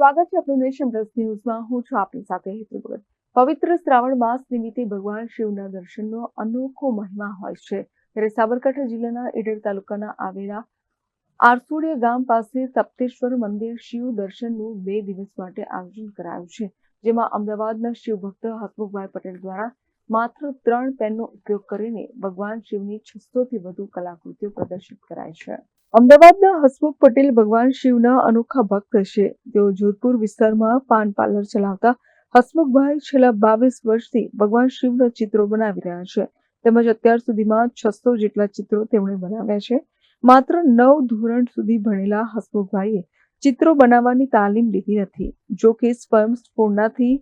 સ્વાગત છે આપણું નેશન પ્લસ ન્યૂઝમાં. હું છું આપની સાથે હેતુ ભગત. પવિત્ર શ્રાવણ માસ નિમિત્તે ભગવાન શિવના દર્શનનો અનોખો મહિમા હોય છે. ત્યારે સાબરકાંઠા જિલ્લાના ઈડર તાલુકાના આવેલા આરસુડિયા ગામ પાસે સપ્તેશ્વર મંદિર શિવ દર્શનનું બે દિવસ માટે આયોજન કરાયું છે. જેમાં અમદાવાદના શિવ ભક્ત હસમુખભાઈ પટેલ દ્વારા માત્ર ત્રણ પેનનો ઉપયોગ કરીને ભગવાન શિવની છસોથી વધુ કલાકૃતિઓ પ્રદર્શિત કરાય છે. અમદાવાદના હસમુખ પટેલ ભગવાન શિવના અનોખા ભક્ત છે. તેઓ જોધપુર વિસ્તારમાં પાન પાર્લર ચલાવતા હસમુખભાઈ છેલ્લા બાવીસ વર્ષથી ભગવાન શિવના ચિત્રો બનાવી રહ્યા છે. તેમજ અત્યાર સુધીમાં છસો જેટલા ચિત્રો તેમણે બનાવ્યા છે. માત્ર નવ ધોરણ સુધી ભણેલા હસમુખભાઈએ ચિત્રો બનાવવાની તાલીમ લીધી નથી. જો કે સ્વયં સ્ફૂર્ણાથી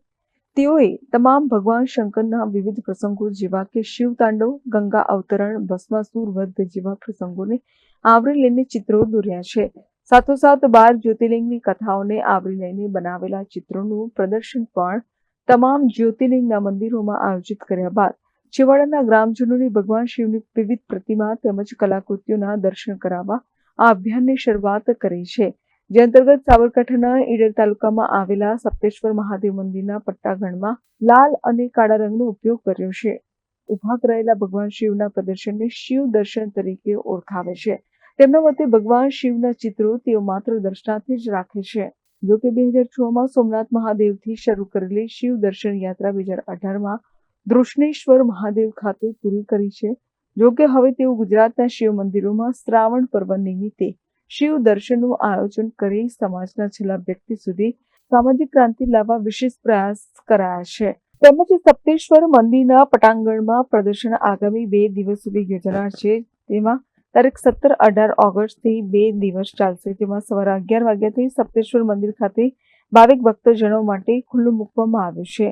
તેઓએ તમામ ભગવાન શંકરના વિવિધ પ્રસંગો જેવા કે શિવ તાંડવ ગંગા અવતરણ, ભસ્માસુર વધ જેવા પ્રસંગોને આવરી લઈને ચિત્રો દોર્યા છે. સાથોસાથ બાર જ્યોતિર્લિંગની કથાઓને આવરી લઈને બનાવેલા ચિત્રોનું પ્રદર્શન પણ તમામ જ્યોતિર્લિંગના મંદિરોમાં આયોજિત કર્યા બાદ છેવાડાના ગ્રામજનોને ભગવાન શિવની વિવિધ પ્રતિમા તેમજ કલાકૃતિઓના દર્શન કરાવવા આ અભિયાનની શરૂઆત કરી છે. જે અંતર્ગત સાબરકાંઠાના ઈડર તાલુકામાં આવેલા સપ્તેશ્વર મહાદેવ મંદિરના પટ્ટાગણમાં લાલ અને કાળા રંગનો ઉપયોગ કર્યો છે. ઊભા કરાયેલા ભગવાન શિવના પ્રદર્શનને શિવ દર્શન તરીકે ઓળખાવે છે. તેમના મતે ભગવાન શિવના ચિત્રો તેઓ માત્ર દર્શનાર્થે જ રાખે છે. જો કે બે હજાર છ માં સોમનાથ મહાદેવથી શરૂ કરેલી શિવ દર્શન યાત્રા બે હજાર અઢારમાં દૃષ્ણેશ્વર મહાદેવ ખાતે પૂરી કરી છે. જો કે હવે તેઓ ગુજરાતના શિવ મંદિરોમાં શ્રાવણ પર્વ નિમિત્તે શિવ દર્શનનું આયોજન કરી સમાજના છેલ્લા વ્યક્તિ સુધી સામાજિક ક્રાંતિ લાવવા વિશેષ પ્રયાસ કરાયા છે. તેમજ સપ્તેશ્વર મંદિરના પટાંગણમાં પ્રદર્શન આગામી બે દિવસ સુધી યોજાનાર છે. તેમાં તારીખ સત્તર અઢાર ઓગસ્ટથી બે દિવસ ચાલશે, જેમાં સવારે અગિયાર વાગ્યાથી સપ્તેશ્વર મંદિર ખાતે ભાવિક ભક્તજનો માટે ખુલ્લું મૂકવામાં આવ્યું છે.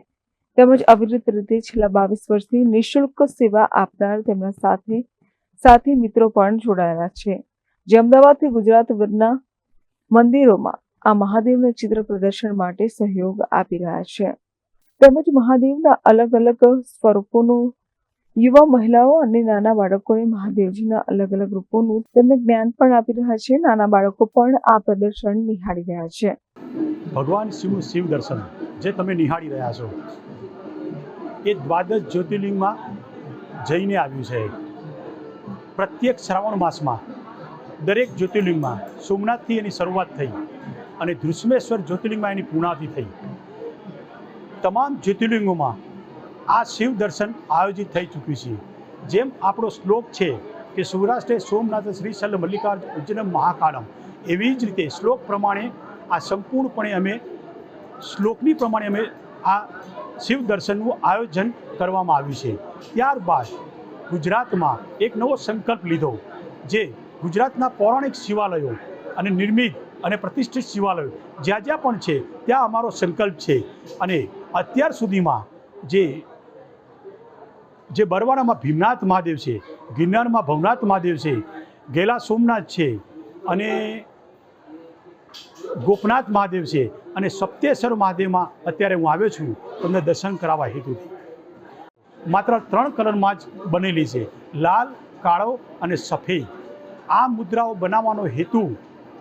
તેમજ અવિરત રીતે છેલ્લા બાવીસ વર્ષથી નિઃશુલ્ક સેવા આપનાર તેમના સાથે સાથી મિત્રો પણ જોડાયેલા છે. જે અમદાવાદથી ગુજરાતભરના મંદિરોમાં આ મહાદેવના ચિત્ર પ્રદર્શન માટે સહયોગ આપી રહ્યા છે. તેમજ મહાદેવના અલગ અલગ સ્વરૂપોનું યુવા મહિલાઓ અને નાના બાળકોને મહાદેવજીના અલગ અલગ રૂપોનું તેમને જ્ઞાન પણ આપી રહ્યા છે. નાના બાળકો પણ આ પ્રદર્શન નિહાળી રહ્યા છે. ભગવાન શિવનું શિવ દર્શન, જે તમે નિહાળી રહ્યા છો, એ દ્વાદશ જ્યોતિર્લિંગમાં જઈને આવ્યું છે. પ્રત્યેક શ્રાવણ માસમાં દરેક જ્યોતિર્લિંગમાં સોમનાથથી એની શરૂઆત થઈ અને ધૃષ્મેશ્વર જ્યોતિર્લિંગમાં એની પૂર્ણાથી થઈ. તમામ જ્યોતિર્લિંગોમાં આ શિવ દર્શન આયોજિત થઈ ચૂક્યું છે. જેમ આપણો શ્લોક છે કે સૌરાષ્ટ્રે સોમનાથ શ્રી શલ્લ મલ્લિકાર્જુન ઉજ્જનમ મહાકાળમ. એવી જ રીતે શ્લોક પ્રમાણે આ સંપૂર્ણપણે અમે શ્લોકની પ્રમાણે અમે આ શિવ દર્શનનું આયોજન કરવામાં આવ્યું છે. ત્યારબાદ ગુજરાતમાં એક નવો સંકલ્પ લીધો, જે ગુજરાતના પૌરાણિક શિવાલયો અને નિર્મિત અને પ્રતિષ્ઠિત શિવાલયો જ્યાં જ્યાં પણ છે, ત્યાં અમારો સંકલ્પ છે. અને અત્યાર સુધીમાં જે જે બરવાડામાં ભીમનાથ મહાદેવ છે, ગિરનારમાં ભવનાથ મહાદેવ છે, ગેલા સોમનાથ છે અને ગોપનાથ મહાદેવ છે અને સપ્તેશ્વર મહાદેવમાં અત્યારે હું આવ્યો છું, તમને દર્શન કરાવવા હેતુથી. માત્ર ત્રણ કલરમાં જ બનેલી છે, લાલ, કાળો અને સફેદ. આ મુદ્રાઓ બનાવવાનો હેતુ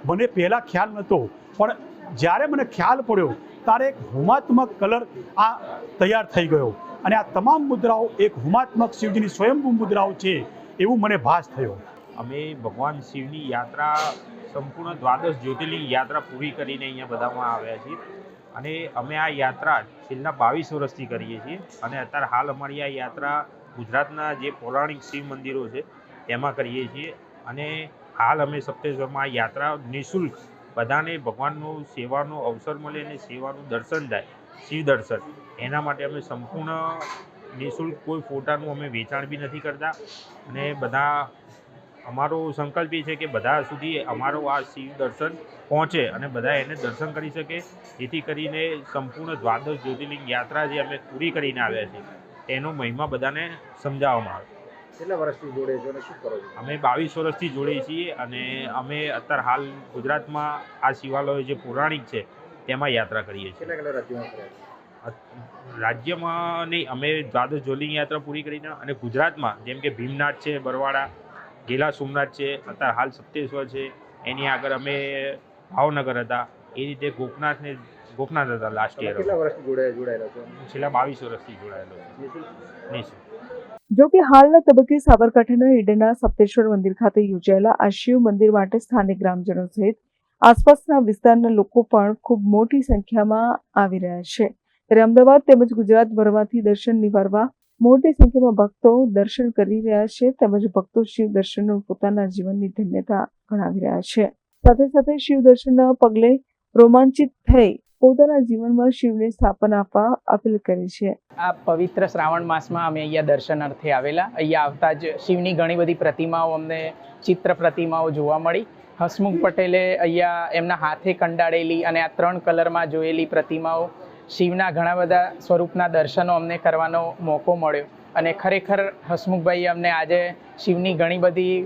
મને પહેલાં ખ્યાલ નહોતો, પણ જ્યારે મને ખ્યાલ પડ્યો, ત્યારે એક હુમાત્મક કલર આ તૈયાર થઈ ગયો. અને આ તમામ મુદ્રાઓ એક હુમાત્મક શિવજીની સ્વયંભૂ મુદ્રાઓ છે એવું મને ભાસ થયો. અમે ભગવાન શિવની યાત્રા, સંપૂર્ણ દ્વાદશ જ્યોતિર્લિંગ યાત્રા પૂરી કરીને અહીંયા બધામાં આવ્યા છીએ. અને અમે આ યાત્રા છેલ્લા બાવીસ વર્ષથી કરીએ છીએ. અને અત્યારે હાલ અમારી આ યાત્રા ગુજરાતના જે પૌરાણિક શિવ મંદિરો છે, તેમાં કરીએ છીએ. અને હાલ અમે સપ્તેશ્વરમાં આ યાત્રા નિઃશુલ્ક બધાને ભગવાનનું સેવાનો અવસર મળે અને સેવાનું દર્શન થાય. શિવ દર્શન એના માટે અમે સંપૂર્ણ નિઃશુલ્ક કોઈ ફોટાનું અમે વેચાણ બી નથી કરતા. અને બધા અમારો સંકલ્પ એ છે કે બધા સુધી અમારો આ શિવ દર્શન પહોંચે અને બધા એને દર્શન કરી શકે. જેથી કરીને સંપૂર્ણ દ્વાદશ જ્યોતિર્લિંગ યાત્રા જે અમે પૂરી કરીને આવ્યા છીએ એનો મહિમા બધાને સમજાવવામાં આવે. કેટલા વર્ષથી જોડે છો અને શું કરો છો? અમે બાવીસ વર્ષથી જોડે છીએ અને અમે અત્યારે હાલ ગુજરાતમાં આ શિવાલયો જે પૌરાણિક છે તેમાં યાત્રા કરીએ છીએ. રાજ્યોમાં નહીં અમે દ્વાદશ જ્યોતિર્લિંગ યાત્રા પૂરી કરીને અને ગુજરાતમાં જેમ કે ભીમનાથ છે બરવાડા ગેલા સોમનાથ છે અત્યારે હાલ સપ્તેશ્વર છે એની આગળ અમે ભાવનગર હતા. એ રીતે ગોપનાથ ને ગોપનાથ હતા લાસ્ટ યર કેટલા વર્ષથી જોડાયા છો? છેલ્લા બાવીસ વર્ષથી જોડાયેલો? નિઃશુલ્ક જો કે હાલના તબક્કે સાબરકાંઠાના ઈડરના સપ્તેશ્વર મંદિર ખાતે યોજાયેલા આ શિવ મંદિર માટે સ્થાનિક ગ્રામજનો સહિત આસપાસના વિસ્તારના લોકો પણ ખૂબ મોટી સંખ્યામાં આવી રહ્યા છે. ત્યારે અમદાવાદ તેમજ ગુજરાતભરમાંથી દર્શન નિવારવા મોટી સંખ્યામાં ભક્તો દર્શન કરી રહ્યા છે. તેમજ ભક્તો શિવ દર્શનનું પોતાના જીવનની ધન્યતા ગણાવી રહ્યા છે. સાથે સાથે શિવ દર્શનના પગલે રોમાંચિત થઈ પોતાના જીવનમાં શિવને સ્થાપન આપવા અપીલ કરી છે. આ પવિત્ર શ્રાવણ માસમાં અમે અહીંયા દર્શનાર્થે આવેલા. અહીંયા આવતા જ શિવની ઘણી બધી પ્રતિમાઓ અમને ચિત્ર પ્રતિમાઓ જોવા મળી. હસમુખ પટેલે અહીંયા એમના હાથે કંડાળેલી અને આ ત્રણ કલરમાં જોયેલી પ્રતિમાઓ શિવના ઘણા બધા સ્વરૂપના દર્શનો અમને કરવાનો મોકો મળ્યો અને ખરેખર હસમુખભાઈએ અમને આજે શિવની ઘણી બધી.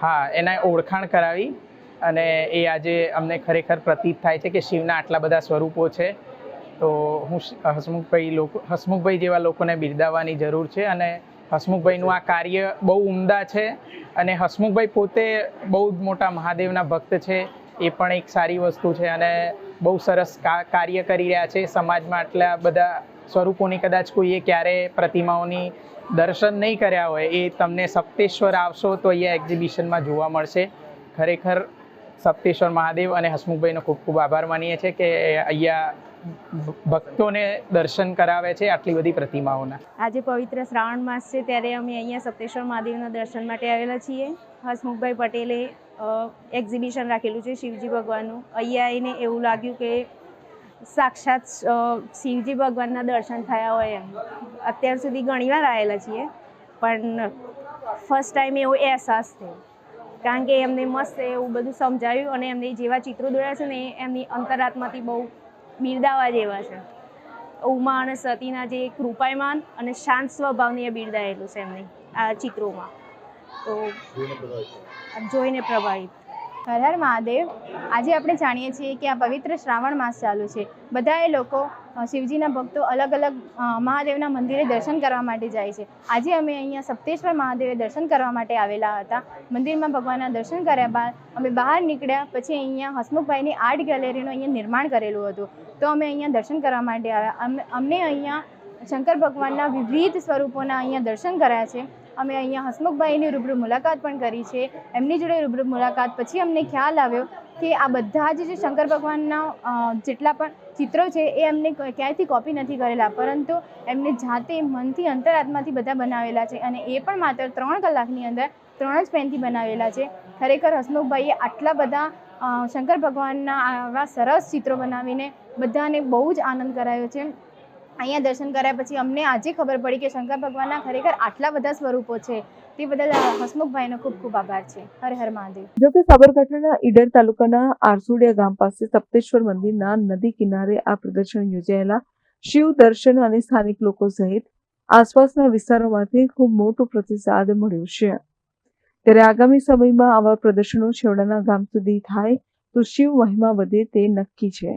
હા, એના ઓળખાણ કરાવી અને એ આજે અમને ખરેખર પ્રતીત થાય છે કે શિવના આટલા બધા સ્વરૂપો છે તો હું હસમુખભાઈ લોકો, હસમુખભાઈ જેવા લોકોને બિરદાવવાની જરૂર છે અને હસમુખભાઈનું આ કાર્ય બહુ ઉમદા છે અને હસમુખભાઈ પોતે બહુ જ મોટા મહાદેવના ભક્ત છે. એ પણ એક સારી વસ્તુ છે અને બહુ સરસ કાર્ય કરી રહ્યા છે સમાજમાં આટલા બધા સ્વરૂપોની કદાચ કોઈએ ક્યારે પ્રતિમાઓની દર્શન નહીં કર્યા હોય એ તમને સપ્તેશ્વર આવશો તો અહીંયા એક્ઝિબિશનમાં જોવા મળશે. ખરેખર સપ્તેશ્વર મહાદેવ અને હસમુખભાઈનો ખૂબ ખૂબ આભાર માનીએ છીએ કે અહીંયા ભક્તોને દર્શન કરાવે છે આટલી બધી પ્રતિમાઓના? આજે પવિત્ર શ્રાવણ માસ છે, ત્યારે અમે અહીંયા સપ્તેશ્વર મહાદેવના દર્શન માટે આવેલા છીએ. હસમુખભાઈ પટેલે એક્ઝિબિશન રાખેલું છે શિવજી ભગવાનનું. અહીંયા એને એવું લાગ્યું કે સાક્ષાત શિવજી ભગવાનના દર્શન થયા હોય એમ. અત્યાર સુધી ઘણીવાર આવેલા છીએ, પણ ફર્સ્ટ ટાઈમ એવો અહેસાસ થયો. કારણ કે એમને મસ્ત એવું બધું સમજાયું અને એમને જેવા ચિત્રો દોર્યા છે ને, એમની અંતરાત્માથી બહુ બિરદાવા જેવા છે. ઉમા અને સતીના જે કૃપાયમાન અને શાંત સ્વભાવને બિરદાયેલું છે એમની, આ ચિત્રોમાં. તો જોઈને પ્રભાવિત. હર હર મહાદેવ. આજે આપણે જાણીએ છીએ કે આ પવિત્ર શ્રાવણ માસ ચાલુ છે. બધાએ લોકો શિવજીના ભક્તો અલગ અલગ મહાદેવના મંદિરે દર્શન કરવા માટે જાય છે. આજે અમે અહીંયા સપ્તેશ્વર મહાદેવે દર્શન કરવા માટે આવેલા હતા. મંદિરમાં ભગવાનના દર્શન કર્યા બાદ અમે બહાર નીકળ્યા, પછી અહીંયા હસમુખભાઈની આર્ટ ગેલેરીનું અહીંયા નિર્માણ કરેલું હતું. તો અમે અહીંયા દર્શન કરવા માટે આવ્યા. અમને અહીંયા શંકર ભગવાનના વિવિધ સ્વરૂપોના અહીંયા દર્શન કર્યા છે. અમે અહીંયા હસમુખભાઈની રૂબરૂ મુલાકાત પણ કરી છે. એમની જોડે રૂબરૂ મુલાકાત પછી અમને ખ્યાલ આવ્યો કે આ બધા જ શંકર ભગવાનના જેટલા પણ ચિત્રો છે એ એમને ક્યાંયથી કોપી નથી કરેલા. પરંતુ એમને જાતે મનથી અંતરાત્માથી બધા બનાવેલા છે અને એ પણ માત્ર ત્રણ કલાકની અંદર ત્રણ જ પેનથી બનાવેલા છે. ખરેખર હસમુખભાઈએ આટલા બધા શંકર ભગવાનના આવા સરસ ચિત્રો બનાવીને બધાને બહુ જ આનંદ કરાયો છે. અહીંયા દર્શન કર્યા પછી અમને આજે ખબર પડી કે શંકર ભગવાનના ખરેખર આટલા બધા સ્વરૂપો છે. તે બદલ હસમુખભાઈનો ખૂબ ખૂબ આભાર છે. હર હર મહાદેવ. જોકે સાબરકાંઠાના ઈડર તાલુકાના આરસુડિયા ગામ પાસે સપ્તેશ્વર મંદિરના નદી કિનારે આ પ્રદર્શન યોજાયેલા શિવ દર્શન અને સ્થાનિક લોકો સહિત આસપાસના વિસ્તારોમાંથી ખૂબ મોટો પ્રતિસાદ મળ્યો છે. ત્યારે આગામી સમયમાં આવા પ્રદર્શનો છેવડાના ગામ સુધી થાય તો શિવ મહિમા વધે તે નક્કી છે.